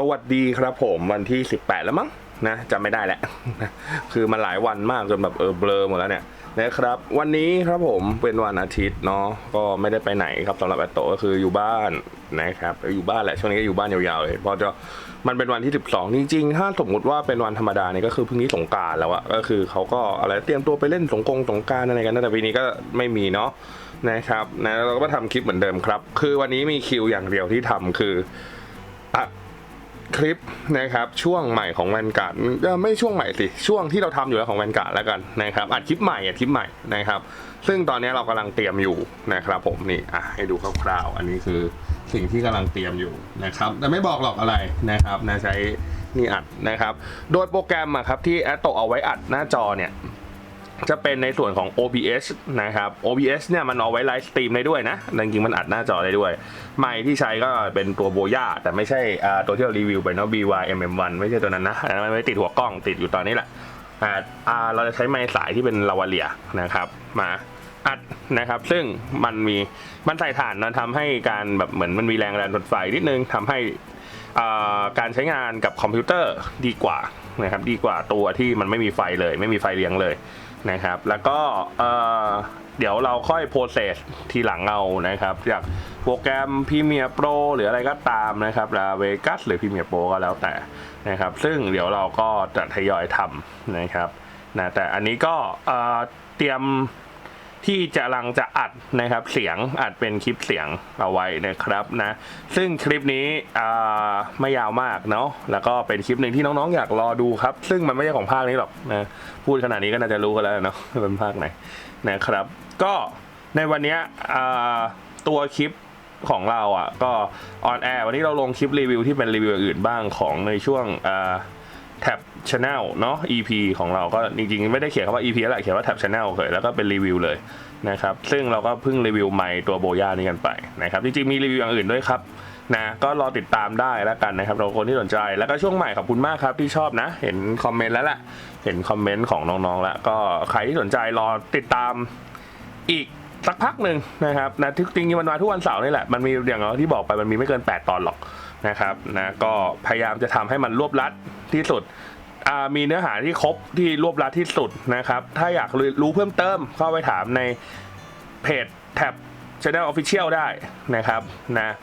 สวัสดีครับผมวันที่ 18 แล้วมั้งนะจำไม่ได้แหล้วคือมันหลายวันมากจนแบบเออเบลอหมดแล้วเนี่ยนะครับ วันนี้ครับผมเป็นวันอาทิตย์เนาะก็ไม่ได้ไปไหนครับสำหรับแอตโตก็คืออยู่บ้านนะครับอยู่บ้านแหละช่วงนี้ก็อยู่บ้านยาวๆเลยเพอจะมันเป็นวันที่ 12 จริงๆ ถ้าสมมุติว่าเป็นวันธรรมดาเนี่ยก็คือพรุ่งนี้สงการแล้วอะก็คือเขาก็อะไรเตรียมตัวไปเล่นสงกงสงการอะไรกันแต่ปีนี้ก็ไม่มีเนาะนะครับนะเราก็มาทำคลิปเหมือนเดิมครับ คือวันนี้มีคิวอย่างเดียวที่ทำคือ คลิปนะครับช่วงใหม่ของแวนการ์ดไม่ช่วงใหม่สิช่วงที่เราทำอยู่แล้วของแวนการ์ดแล้วกันนะครับอัดคลิปใหม่อัดคลิปใหม่นะครับ ซึ่งตอนนี้เรากำลังเตรียมอยู่นะครับ ผมนี่อะให้ดูคร่าวๆ อันนี้คือสิ่งที่กำลังเตรียมอยู่นะครับ แต่ไม่บอกหรอกอะไรนะครับนะใช้นี่อัดนะครับ โดยโปรแกรมอะครับที่แอตโตเอาไว้อัดหน้าจอเนี่ย จะเป็นในส่วนของ OBS นะครับ OBS เนี่ยมันเอาไว้ไลฟ์สตรีมได้ด้วยนะจริงๆมันอัดหน้าจอได้ด้วย ไมค์ที่ใช้ก็เป็นตัวโบย่าแต่ไม่ใช่ตัวที่เรารีวิวไปเนาะ BY MM1 ไม่ใช่ตัวนั้นนะอันนั้นมันไม่ติดหัวกล้องติดอยู่ตอนนี้แหละเราจะใช้ไมค์สายที่เป็นลาวาเลียนะครับมาอัดนะครับ ซึ่งมันมีมันใส่ถ่านนะทำให้การแบบเหมือนมันมีแรงดันทนไฟนิดนึงทำให้การใช้งานกับคอมพิวเตอร์ดีกว่านะครับดีกว่าตัวที่มันไม่มีไฟเลย ไม่มีไฟเลี้ยงเลย นะครับ แล้วก็เเดี๋ยวเราค่อยโปรเซสทีหลังเอานะครับ จากโปรแกรม Premiere Pro หรืออะไรก็ตามนะครับลาเวกัสหรือ Premiere Pro ก็แล้วแต่นะครับ ซึ่งเดี๋ยวเราก็จะทยอยทำนะครับนะแต่อันนี้ก็เตรียม ที่จะลังจะอัดนะครับเสียงอัดเป็นคลิปเสียงเอาไว้นะครับนะซึ่งคลิปนี้ไม่ยาวมากเนาะแล้วก็เป็นคลิปหนึ่งที่น้องๆอยากรอดูครับ ซึ่งมันไม่ใช่ของภาคนี้หรอกนะพูดขนาดนี้ก็น่าจะรู้กันแล้วเนาะเป็นภาคไหนนะครับ ก็ในวันนี้ตัวคลิปของเราอะก็ออนแอร์วันนี้เราลงคลิปรีวิวที่เป็นรีวิวอื่นบ้างของในช่วงอ่า แท็บ Channel เนาะ EP ของเราก็จริงๆ ไม่ได้เขียนคำว่า EP แล้วแหละเขียนว่าแท็บ Channel เลยแล้วก็เป็นรีวิวเลยนะครับ ซึ่งเราก็เพิ่งรีวิวใหม่ตัวโบย่านี้กันไปนะครับ จริงๆ มีรีวิวอย่างอื่นด้วยครับนะก็รอติดตามได้แล้วกันนะครับเราคนที่สนใจแล้วก็ช่วงใหม่ขอบคุณมากครับที่ชอบนะ เห็นคอมเมนต์แล้วแหละเห็นคอมเมนต์ของน้องๆแล้วก็ใครที่สนใจรอติดตามอีกสักพักหนึ่งนะครับนะจริงๆมันมาทุกวันเสาร์นี่แหละมันมีอย่างที่บอกไปมันมีไม่เกิน 8 ตอนหรอก นะครับนะก็พยายามจะทำให้มันรวบรัดที่สุดมีเนื้อหาที่ครบที่รวบรัดที่สุดนะครับ ถ้าอยากรู้เพิ่มเติมเข้าไปถามในเพจแท็บ Channel Official ได้นะครับนะ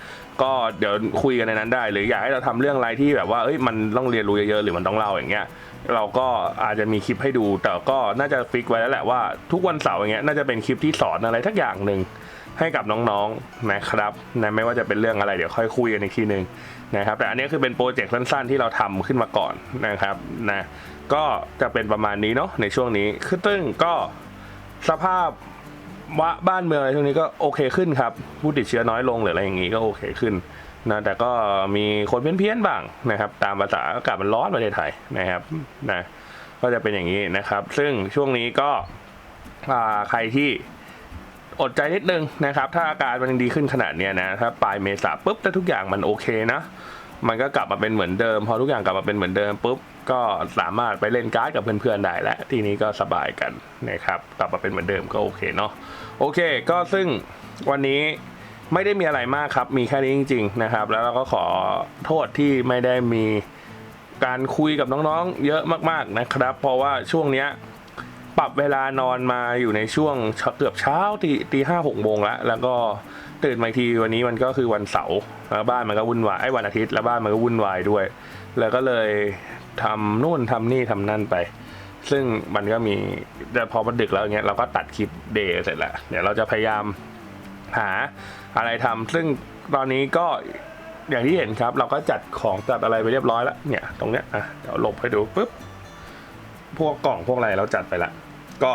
ก็เดี๋ยวคุยกันในนั้นได้ หรืออยากให้เราทำเรื่องอะไรที่แบบว่าเอ้ยมันต้องเรียนรู้เยอะๆหรือมันต้องเล่าอย่างเงี้ยเราก็อาจจะมีคลิปให้ดู แต่ก็น่าจะฟิกไว้แล้วแหละว่าทุกวันเสาร์อย่างเงี้ยน่าจะเป็นคลิปที่สอนอะไรทักอย่างหนึ่ง ให้กับน้องๆนะครับนะไม่ว่าจะเป็นเรื่องอะไรเดี๋ยวค่อยคุยกันอีกทีหนึ่งนะครับ แต่อันนี้คือเป็นโปรเจกต์สั้นๆ ที่เราทำขึ้นมาก่อนนะครับนะก็จะเป็นประมาณนี้เนาะในช่วงนี้คือตึ้งก็สภาพวะบ้านเมืองอะไรช่วงนี้ก็โอเคขึ้นครับผู้ติดเชื้อน้อยลงหรืออะไรอย่างงี้ก็โอเคขึ้นนะแต่ก็มีคนเพี้ยนๆบ้างนะครับ ตามภาษาอากาศมันร้อนประเทศไทยนะครับนะก็จะเป็นอย่างนี้นะครับ ซึ่งช่วงนี้ก็ใครที่ อดใจนิดนึงนะครับ ถ้าอาการมันยังดีขึ้นขนาดนี้นะ ถ้าปลายเมษาปุ๊บถ้าทุกอย่างมันโอเคนะ มันก็กลับมาเป็นเหมือนเดิม พอทุกอย่างกลับมาเป็นเหมือนเดิมปุ๊บ ก็สามารถไปเล่นการ์ดกับเพื่อนๆได้แล้ว ทีนี้ก็สบายกันนะครับ กลับมาเป็นเหมือนเดิมก็โอเคเนาะ โอเค ก็ซึ่งวันนี้ไม่ได้มีอะไรมากครับ มีแค่นี้จริง ๆ นะครับ แล้วเราก็ขอโทษที่ไม่ได้มีการคุยกับน้องๆ เยอะมากๆนะครับ เพราะว่าช่วงเนี้ย ปรับเวลานอนมาอยู่ในช่วงเกือบเช้าตีตีห้าหกโมงแล้วแล้วก็ตื่นมาทีวันนี้มันก็คือวันเสาร์แล้วบ้านมันก็วุ่นวายไอ้วันอาทิตย์แล้วบ้านมันก็วุ่นวายด้วย แล้วก็เลยทำนู่นทำนี่ทำนั่นไป ซึ่งมันก็มีแต่พอมันดึกแล้วอย่างเงี้ยเราก็ตัดคลิปเดย์เสร็จแล้วเดี๋ยวเราจะพยายามหาอะไรทำซึ่งตอนนี้ก็อย่างที่เห็นครับ เราก็จัดของจัดอะไรไปเรียบร้อยแล้วเนี่ย ตรงเนี้ยอะเดี๋ยวหลบให้ดูปุ๊บพวกกล่องพวกอะไรเราจัดไปละ ก็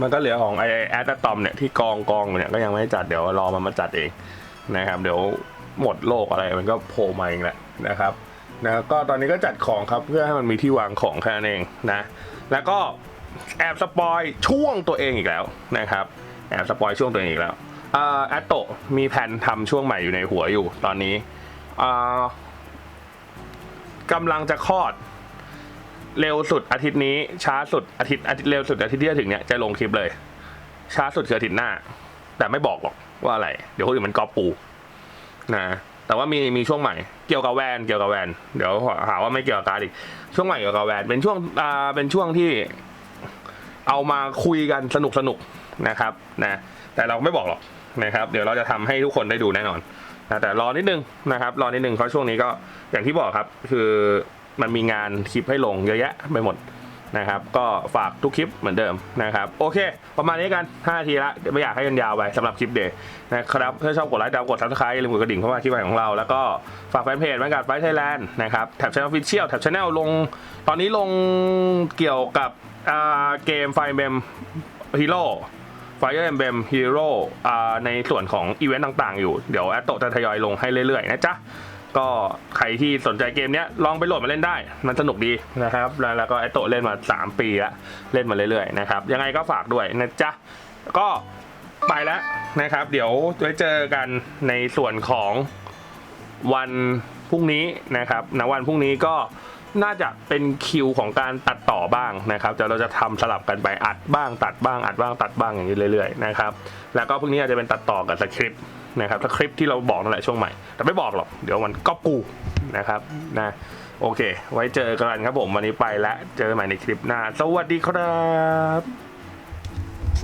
มันก็เหลือของไอแอดตอมเนี่ยที่กองกองเนี่ยก็ยังไม่จัดเดี๋ยวรอมันมาจัดเองนะครับ เดี๋ยวหมดโลกอะไรมันก็โผล่มาเองแหละนะครับนะก็ตอนนี้ก็จัดของครับเพื่อให้มันมีที่วางของแค่นั้นเองนะ แล้วก็แอบสปอยช่วงตัวเองอีกแล้วนะครับแอบสปอยช่วงตัวเองอีกแล้วอาแอตโตมีแผนทำช่วงใหม่อยู่ในหัวอยู่ตอนนี้อ่ากำลังจะคลอด เร็วสุดอาทิตย์นี้ ช้าสุดอาทิตย์อาทิตย์เร็วสุดอาทิตย์ที่จะถึงเนี่ยจะลงคลิปเลย ช้าสุดคืออาทิตย์หน้า แต่ไม่บอกหรอกว่าอะไร เดี๋ยวคนอื่นมันก๊อปปูนะแต่ว่ามีมีช่วงใหม่เกี่ยวกับแวนเกี่ยวกับแวนเดี๋ยวหาว่าไม่เกี่ยวกับการดอีกช่วงใหม่เกี่ยวกับแวนเป็นช่วงอ่าเป็นช่วงที่เอามาคุยกันสนุกสนุกนะครับนะแต่เราไม่บอกหรอกนะครับ เดี๋ยวเราจะทำให้ทุกคนได้ดูแน่นอนนะแต่รอนิดนึงนะครับ รอนิดนึงเพราะช่วงนี้ก็อย่างที่บอกครับ คือ มันมีงานคลิปให้ลงเยอะแยะไปหมดนะครับ ก็ฝากทุกคลิปเหมือนเดิมนะครับ โอเค ประมาณนี้กัน 5 นาทีละไม่อยากให้กันยาวไปสำหรับคลิปเดย์นะครับถ้าชอบกดไลค์ดาวกดซับสไครต์อย่าลืมกดกระดิ่งเข้ามาคลิปใหม่ของเรา แล้วก็ฝากแฟนเพจแมงการไฟไทยแลนด์นะครับแท็บช anel official แท็บช anel ลง ตอนนี้ลงเกี่ยวกับเกมไฟเบมฮีโร่ Fire Emblem Hero อ่ในส่วนของอีเวนต์ต่างๆ อยู่ เดี๋ยวแอตโตจะทยอยลงให้เรื่อยๆ นะจ๊ะ ก็ใครที่สนใจเกมเนี้ยลองไปโหลดมาเล่นได้ มันสนุกดีนะครับ แล้วก็แอโตเล่นมา 3 ปีแล้วเล่นมาเรื่อยๆนะครับยังไงก็ฝากด้วยนะจ๊ะก็ไปแล้วนะครับ เดี๋ยวไว้เจอกันในส่วนของวันพรุ่งนี้นะครับณวันพรุ่งนี้ก็น่าจะเป็นคิวของการตัดต่อบ้างนะครับจะเราจะทำสลับกันไปอัดบ้างตัดบ้างอัดบ้างตัดบ้างอย่างนี้เรื่อยๆนะครับแล้วก็พรุ่งนี้อาจจะเป็นตัดต่อกับสคริปต์ นะครับถ้าคลิปที่เราบอกนั่นแหละช่วงใหม่ แต่ไม่บอกหรอก เดี๋ยวมันก็ปูนะครับนะโอเค ไว้เจอกันครับผมวันนี้ไปแล้วเจอกันใหม่ในคลิปหน้า สวัสดีครับ